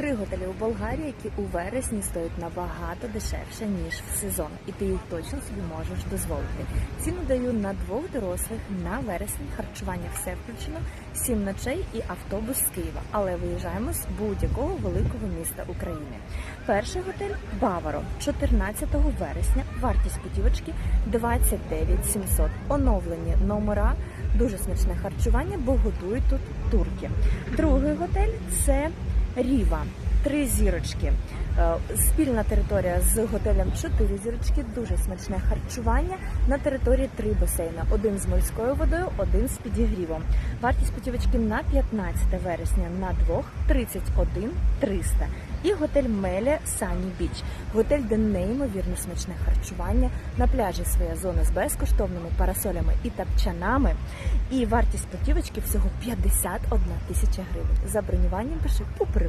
Три готелі у Болгарії, які у вересні стоять набагато дешевше ніж в сезон, і ти їх точно собі можеш дозволити. Ціну даю на двох дорослих на вересень. Харчування все включено, сім ночей і автобус з Києва. Але виїжджаємо з будь-якого великого міста України. Перший готель Баваро 14 вересня. Вартість путівочки 29 700. Оновлені номера. Дуже смачне харчування, бо готують тут турки. Другий готель це Ріва. Три зірочки. Е, Спільна територія з готелем чотири зірочки. Дуже смачне харчування. На території три басейна: один з морською водою, один з підігрівом. Вартість путівочки на 15 вересня на двох 31 300. І готель Меля Сані Біч. Готель, де неймовірно смачне харчування. На пляжі своя зона з безкоштовними парасолями і тапчанами. І вартість путівочки всього 51 тисяча гривень. За бронюванням пиши у.